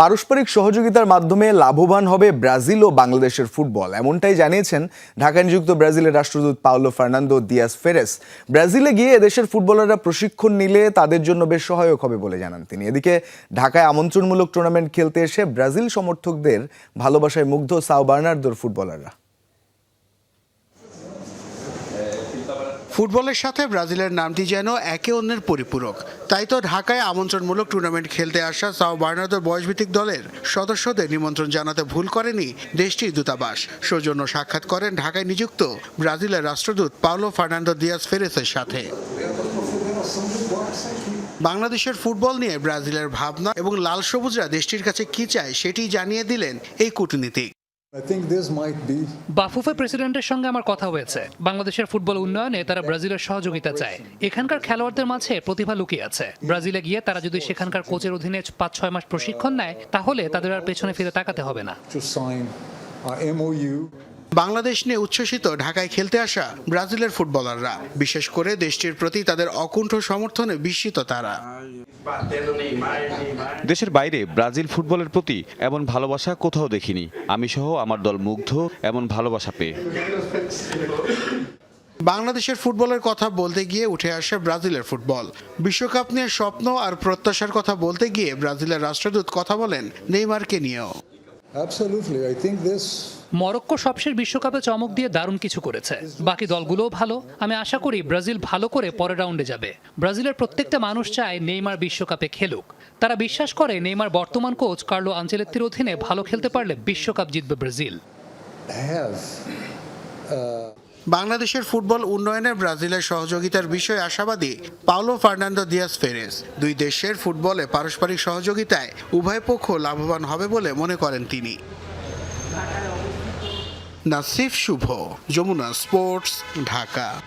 পারস্পরিক সহযোগিতার মাধ্যমে লাভবান হবে ব্রাজিল ও বাংলাদেশের ফুটবল। এমনটাই জানিয়েছেন ঢাকায় নিযুক্ত ব্রাজিলের রাষ্ট্রদূত পাওলো ফার্নান্দো দিয়াস ফেরেস। ব্রাজিলে গিয়ে এদেশের ফুটবলাররা প্রশিক্ষণ নিলে তাদের জন্য বেশ সহায়ক হবে বলে জানান তিনি। এদিকে ঢাকায় আমন্ত্রণমূলক টুর্নামেন্ট খেলতে এসে ব্রাজিল সমর্থকদের ভালোবাসায় মুগ্ধ সাও বার্নার্দোর ফুটবলাররা। ফুটবলের সাথে ব্রাজিলের নামটি যেন একে অন্যের পরিপূরক। তাই তো ঢাকায় আমন্ত্রণমূলক টুর্নামেন্ট খেলতে আসা সাও বার্নার্দোর বয়সভিত্তিক দলের সদস্যদের নিমন্ত্রণ জানাতে ভুল করেনি দেশটির দূতাবাস। সৌজন্য সাক্ষাৎ করেন ঢাকায় নিযুক্ত ব্রাজিলের রাষ্ট্রদূত পাওলো ফার্নান্দো দিয়াস ফেরেসের সাথে। বাংলাদেশের ফুটবল নিয়ে ব্রাজিলের ভাবনা এবং লাল সবুজরা দেশটির কাছে কি চায় সেটি জানিয়ে দিলেন এই কূটনীতিক। বাফুফে প্রেসিডেন্টের সঙ্গে আমার কথা হয়েছে। বাংলাদেশের ফুটবল উন্নয়নে তারা ব্রাজিলের সহযোগিতা চায়। এখানকার খেলোয়াড়দের মাঝে প্রতিভা লুকিয়ে আছে। ব্রাজিলে গিয়ে তারা যদি সেখানকার কোচের অধীনে পাঁচ ছয় মাস প্রশিক্ষণ নেয় তাহলে তাদের আর পেছনে ফিরে তাকাতে হবে না। বাংলাদেশ নিয়ে উচ্ছ্বসিত ঢাকায় খেলতে আসা ব্রাজিলের ফুটবলাররা বিশেষ করে দেশটির প্রতি তাদের অকুণ্ঠ সমর্থনে বিস্মিত তারা। দেশের বাইরে ব্রাজিল ফুটবলের প্রতি এমন ভালোবাসা কোথাও দেখিনি। আমি সহ আমার দল মুগ্ধ এমন ভালোবাসা পেয়ে। বাংলাদেশের ফুটবলের কথা বলতে গিয়ে উঠে আসে ব্রাজিলের ফুটবল। বিশ্বকাপ নিয়ে স্বপ্ন আর প্রত্যাশার কথা বলতে গিয়ে ব্রাজিলের রাষ্ট্রদূত কথা বলেন নেইমারকে নিয়েও। মরক্কো সবশেষ বিশ্বকাপে চমক দিয়ে দারুণ কিছু করেছে। বাকি দলগুলোও ভালো। আমি আশা করি ব্রাজিল ভালো করে পরের রাউন্ডে যাবে। ব্রাজিলের প্রত্যেকটা মানুষ চায় নেইমার বিশ্বকাপে খেলুক। তারা বিশ্বাস করে নেইমার বর্তমান কোচ কার্লো আঞ্চেলেত্তির অধীনে ভালো খেলতে পারলে বিশ্বকাপ জিতবে ব্রাজিল। বাংলাদেশের ফুটবল উন্নয়নে ব্রাজিলের সহযোগিতার বিষয়ে আশাবাদী পাওলো ফার্নান্দো দিয়াস ফেরেস দুই দেশের ফুটবলে পারস্পরিক সহযোগিতায় উভয় পক্ষ লাভবান হবে বলে মনে করেন তিনি। নাসিফ শুভ, যমুনা স্পোর্টস, ঢাকা।